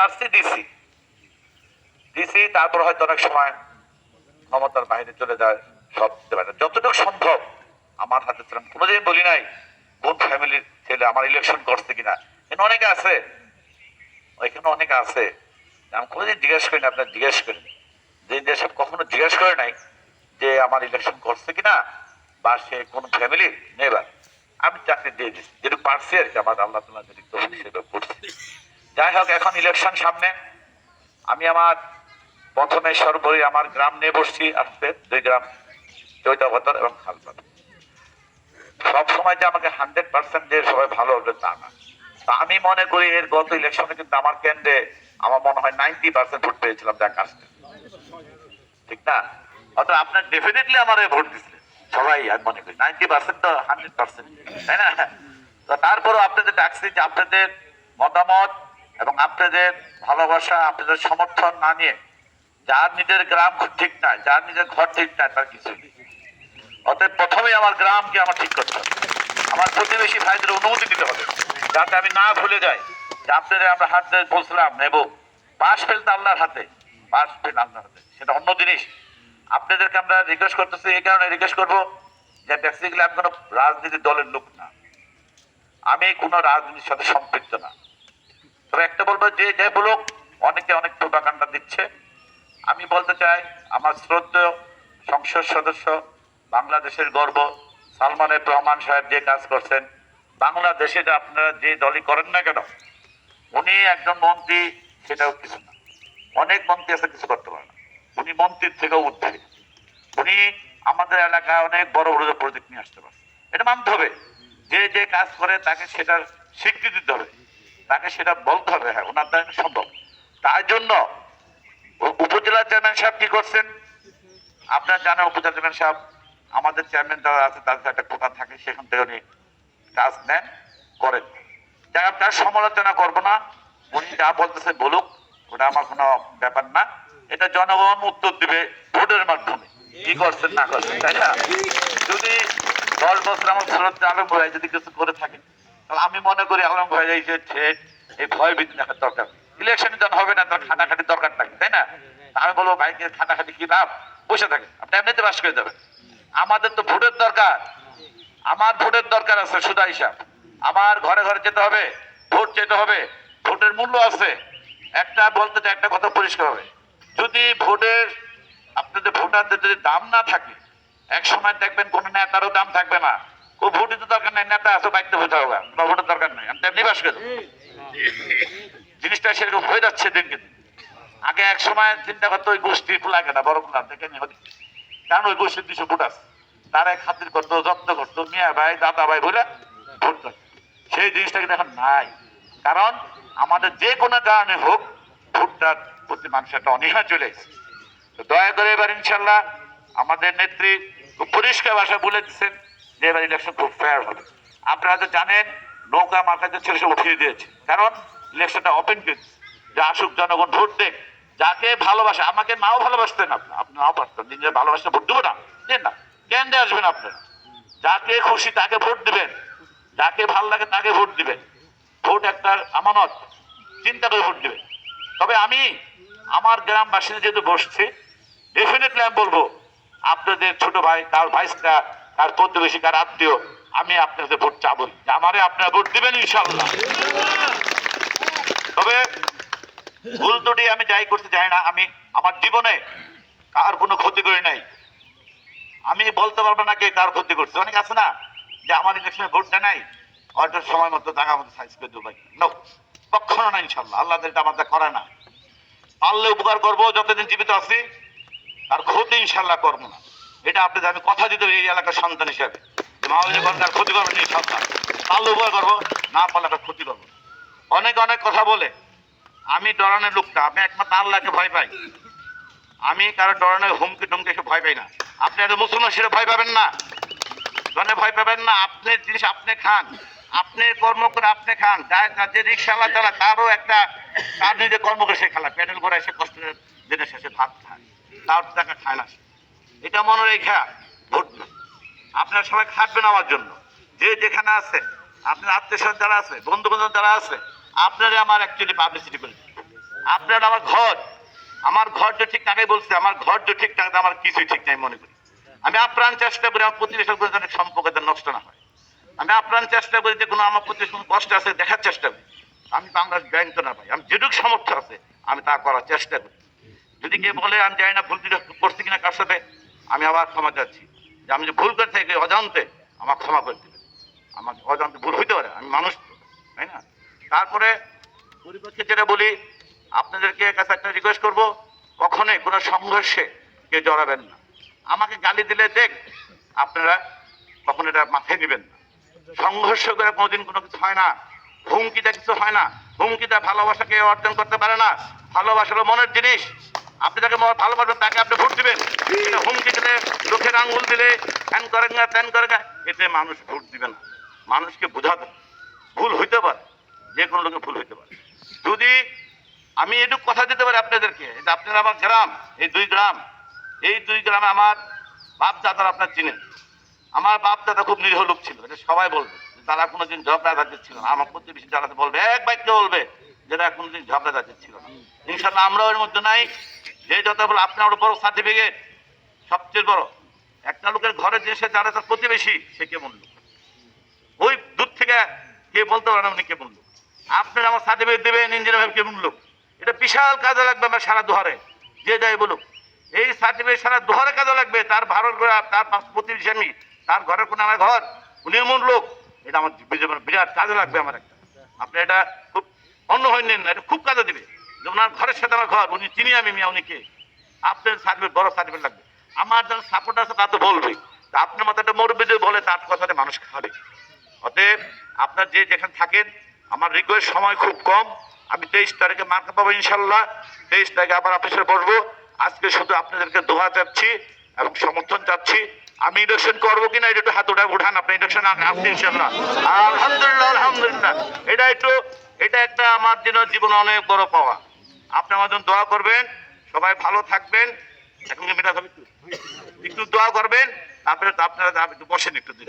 পারছি, দিছি। দিছি, তারপর হয়তো অনেক সময় ক্ষমতার বাইরে চলে যায়, সব দিতে পারে যতটুকু সম্ভব, আমার হাতে ছিলাম। কোনোদিন বলি নাই, কোন ফ্যামিলির ছেলে আমার ইলেকশন করছে কিনা। এখানে অনেকে আছে। ওইখানে অনেকে আছে। আমি কোনোদিন জিজ্ঞেস করি না আপনার জিজ্ঞেস করেন। যে যেসব কখনো জিজ্ঞেস করে নাই যে আমার ইলেকশন করছে কিনা, বা সে কোন ফ্যামিলির নেবার আমি চাকরি দিয়ে দিচ্ছি যেটুকু পারছি আর কি, আমার আল্লাহ তালা যেটুকু করছি যাই হোক, এখন ইলেকশন সামনে। আমি আমার প্রথমে সর্বোপরি আমার গ্রাম নিয়ে বসছি আসতে দুই গ্রাম চৈতাবতর এবং খালপাত সব সময় যে আমাকে হান্ড্রেড পার্সেন্ট যে সবাই ভালো হবে তা না। তা আমি মনে করি এর গত ইলেকশনে কিন্তু আমার কেন্দ্রে আমার মনে হয় নাইনটি পার্সেন্ট ভোট পেয়েছিলাম যা কাজটা ঠিক না? অর্থাৎ আপনার ডেফিনেটলি আমার ভোট দিচ্ছিলেন সবাই আমি মনে করি নাইনটি পার্সেন্ট তো হান্ড্রেড পার্সেন্ট তাই না? তো তারপরও আপনাদের ডাকছি যে আপনাদের মতামত এবং আপনাদের ভালোবাসা আপনাদের সমর্থন না নিয়ে যার নিজের গ্রাম ঠিক নাই, যার নিজের ঘর ঠিক নাই, তার কিছু নেই। অতএব প্রথমেই আমার গ্রামকে আমার ঠিক করতে হবে। আমার প্রতিবেশী ভাইদের অনুমতি দিতে হবে, যাতে আমি না ভুলে যাই যে আপনাদের আমরা হাত ধরে বলছিলাম, নেব। পাশ ফেলতে আল্লাহর হাতে পাশ ফেল আল্লাহর হাতে। সেটা অন্য জিনিস। আপনাদেরকে আমরা রিকোয়েস্ট করতেছি, এই কারণে রিকোয়েস্ট করব যে বেসিক্যালি আমি কোনো রাজনীতির দলের লোক না। আমি কোনো রাজনীতির সাথে সম্পৃক্ত না। তবে একটা বলব যে যে বলুক, অনেকে অনেক প্রোপাকাণ্ডা দিচ্ছে। আমি বলতে চাই, আমার শ্রদ্ধেয় সংসদ সদস্য, বাংলাদেশের গর্ব, সালমান এফ রহমান সাহেব যে কাজ করছেন, বাংলাদেশে যে আপনারা যে দলই করেন না কেন, উনি একজন মন্ত্রী, সেটাও কিছু না। অনেক মন্ত্রী আছে, কিছু করতে পারে না। উনি মন্ত্রীর থেকেও ঊর্ধ্বে উনি আমাদের এলাকায় অনেক বড় বড় প্রজেক্ট নিয়ে আসতে পারে এটা মানতে হবে। যে যে কাজ করে, তাকে সেটার স্বীকৃতি দিতে হবে। তাকে সেটা বলতে হবে হ্যাঁ ওনার দ্বারা সম্ভব। তার জন্য উপজেলা চেয়ারম্যান সাহেব কি করছেন? আপনার জানেন উপজেলা চেয়ারম্যান সাহেব, আমাদের চেয়ারম্যান যারা আছে, তাদের একটা কোটা থাকে, সেখান থেকে উনি কাজ নেন, করেন। যাই তার সমালোচনা করব না। উনি যা বলতেছে বলুক, ওটা আমার কোনো ব্যাপার না। এটা জনগণ উত্তর দিবে ভোটের মাধ্যমে, কি করছেন, না করছেন, তাই না? যদি দশ বছর আমার আলম ভাই যদি কিছু করে থাকে তাহলে আমি মনে করি আলম ভাই এই এই ভয় ভীতি দেখার দরকার। ইলেকশন যখন হবে না, তখন খাটাখাটি দরকার থাকে, তাই না? আমি বলব ভাইকে খাটাখাটি কি লাভ? বসে থাকে আপনি এমনিতে বাস করে যাবেন। আমাদের তো ভোটের দরকার। আমার ভোটের দরকার আছে সুদা হিসাব। আমার ঘরে ঘরে যেতে হবে, ভোট যেতে হবে, ভোটের মূল্য আছে। একটা বলতে একটা কথা পরিষ্কার হবে। যদি ভোটের, আপনাদের ভোটারদের যদি দাম না থাকে, এক সময় দেখবেন কোন নেতারও দাম থাকবে না। ও ভোটের তো দরকার নেই, নেতা আছে ভোট হবে। কোনো ভোটের দরকার নেই, আমি করে। জিনিসটা সেরকম হয়ে যাচ্ছে দিনকে দিন। আগে এক সময় চিন্তা করতো ওই গোষ্ঠী ফুলাকে না, বড় কারণ ওই গোষ্ঠীর দুশো ভোট আছে। তারা খাতির করতো যত্ন করতো, মিয়া ভাই, দাদা ভাই বলে ভোট সেই জিনিসটা কিন্তু নাই। কারণ আমাদের যে কোনো কারণে হোক, ভোটটার প্রতি মানুষের একটা অনীহা চলে দয়া করে এবার ইনশাল্লাহ আমাদের নেত্রী পরিষ্কার ভাষা বলে দিচ্ছেন যে ইলেকশন খুব ফেয়ার হবে। আপনারা তো জানেন, নৌকা মাথায় যে ছেলে সে উঠিয়ে দিয়েছে। কারণ ইলেকশনটা ওপেন কিন্তু যে আসুক জনগণ ভোট দেখ যাকে ভালোবাসে, আমাকে নাও ভালোবাসতেন আপনি। আপনি নাও পারতেন নিজের ভালোবাসতে ভোট দেবো না। দেন না, কেন দিয়ে আসবেন আপনারা যাকে খুশি তাকে ভোট দিবেন। যাকে ভালো লাগে তাকে ভোট দিবেন। ভোট একটা আমানত, চিন্তা করে ভোট দিবেন। তবে আমি, আমার গ্রামবাসীদের যেহেতু বসছি ডেফিনেটলি আমি বলব, আপনাদের ছোট ভাই, তার ভাইসটা কার প্রতিবেশী কার আত্মীয়, আমি আপনাদের ভোট চাবই আমারে আপনারা ভোট দিবেন ইনশাল্লাহ তবে ভুল ত্রুটি আমি যাই করতে চাই না, আমি আমার জীবনে কার কোনো ক্ষতি করি নাই। আমি বলতে পারব না কে কার ক্ষতি করছে। অনেক আছে না যে আমার ইলেকশনে ভোট দেয় নাই, হয়তো সময় মতো টাকা মতো সাইজ করে দেবো কখনো না ইনশাল্লাহ আল্লাহ এটা আমাদের করে না। পারলে উপকার করব, যতদিন জীবিত আছি আর ক্ষতি ইনশাল্লাহ করব না। এটা আপনাদের আমি কথা দিতে এই এলাকার সন্তান হিসাবে। যে মাহবুবের সরকার ক্ষতি করবেন ইনশাল্লাহ পারলে উপকার করব, না পারলে একটা ক্ষতি করব। অনেক অনেক কথা বলে, আমি ডরানোর লোকটা, আমি একমাত্র আল্লাহকে ভয় পাই। আমি কারও ডরানোর হুমকি টুমকি এসে ভয় পাই না। আপনি একটা মুসলমান, সেটা ভয় পাবেন না। জনে ভয় পাবেন না আপনার জিনিস আপনি খান, আপনি কর্ম করে আপনি খান। কাছে রিক্সাওয়ালা চালা তারও একটা তার নিজে কর্ম করে সে খেলা প্যাডেল করে এসে কষ্ট করে দিনের শেষে ভাত খায়। তার টাকা খায় না। এটা মনে রেখা ভোট। আপনারা সবাই খাটবেন আমার জন্য। যে যেখানে আছে, আপনার আত্মীয় স্বজন যারা আছে বন্ধু বান্ধব যারা আছে, আপনারা আমার অ্যাকচুয়ালি পাবলিসিটি করে। আপনার আমার ঘর আমার ঘর যে ঠিক আগে বলছে, আমার ঘর যে ঠিক থাকে আমার কিছুই ঠিক নাই মনে করি। আমি আপ্রাণ চেষ্টা করি আমার যেন সম্পর্ক যেন নষ্ট না হয়। আমি আপ্রাণ চেষ্টা করি যে কোনো আমার প্রতি কোনো কষ্ট আছে, দেখার চেষ্টা করি। আমি বাংলাদেশ ব্যাংক না পাই আমি যেটুকু সামর্থ্য আছে, আমি তা করার চেষ্টা করি। যদি কেউ বলে, আমি জানি না ভুল করছি কিনা কার সাথে আমি আবার ক্ষমা চাচ্ছি। যে আমি যে ভুল করে থাকি অজান্তে আমার ক্ষমা করে দেবেন। আমার অজান্তে ভুল হইতে পারে আমি মানুষ তো, তাই না? তারপরে পরিপক্ষে যেটা বলি আপনাদেরকে কাছে একটা রিকোয়েস্ট করব কখনোই কোনো সংঘর্ষে কেউ জড়াবেন না। আমাকে গালি দিলে দেখ আপনারা কখনো এটা মাথায় নেবেন না। সংঘর্ষ করে কোনোদিন কোনো কিছু হয় না হুমকিটা কিছু হয় না। হুমকিটা ভালোবাসাকে অর্জন করতে পারে না। ভালোবাসা হলো মনের জিনিস। আপনি তাকে ম- ভালোবাসবেন, তাকে আপনি ভোট দিবেন। হুমকি দিলে চোখের আঙ্গুল দিলে ফ্যান করেন না ত্যান করেন না, এতে মানুষ ভোট দিবে না। মানুষকে বোঝাবে। ভুল হইতে পারে। যে কোনো লোকের ভুল হইতে পারে। যদি আমি এটুকু কথা দিতে পারি আপনাদেরকে যে আপনারা আমার গ্রাম, এই দুই গ্রাম, এই দুই গ্রামে আমার বাপ দাদার আপনার চিনেন। আমার বাপ দাদা খুব নিরীহ লোক ছিল, এটা সবাই বলবে। তারা কোনোদিন ঝগড়া জাতি ছিল না। আমার প্রতিবেশী যারা বলবে, এক বাক্য বলবে, যেটা কোনোদিন ঝগড়া জাতি ছিল না। ইনশাল্লাহ আমরাও এর মধ্যে নাই। যে যত বলে আপনার বড় সার্টিফিকেট সবচেয়ে বড়। একটা লোকের ঘরে যে সে যারা তার প্রতিবেশী, সে কেমন লোক ওই দূর থেকে কে বলতে পারে না উনি কেমন লোক আপনার আমার সার্টিফিকেট দেবেন ইঞ্জিনিয়ার ভাবে কেমন এটা বিশাল কাজে লাগবে আমার সারা দুহারে, যে যাই বলুক। এই সার্টিফিকেট সারা দুহারে কাজে লাগবে, তার ভারত তার প্রতিবেশী আমি, তার ঘরের কোনো আমার ঘর, উনি এমন লোক, এটা আমার বিরাট কাজে লাগবে আমার একটা। আপনি এটা খুব অন্য হয়ে নিন এটা খুব কাজে দিবে। ওনার ঘরের সাথে আমার ঘর, উনি চিনি আমি, মিয়া উনিকে আপনার সার্টিফিকেট বড় সার্টিফিকেট লাগবে। আমার যারা সাপোর্ট আছে তা তো বলবে তা আপনার একটা মরবে যদি বলে তার কথাটা মানুষ খাবে। অতএব আপনার যে যেখানে থাকেন, আমার রিকোয়েস্ট সময় খুব কম। আমি তেইশ তারিখে মার্কা পাবো ইনশাল্লাহ তেইশ তারিখে আবার অফিসে বসবো। আজকে শুধু আপনাদেরকে দোয়া চাচ্ছি এবং সমর্থন চাচ্ছি। আমি ইলেকশন করব কিনা, এটা একটু হাত উঠা উঠান, আপনি ইলেকশন আসছে ইনশাল্লাহ আলহামদুলিল্লাহ আলহামদুলিল্লাহ। এটা একটু এটা একটা আমার জন্য জীবনে অনেক বড় পাওয়া। আপনি আমার জন্য দোয়া করবেন। সবাই ভালো থাকবেন। এখন একটু দোয়া করবেন। তারপরে আপনারা বসেন একটু দুই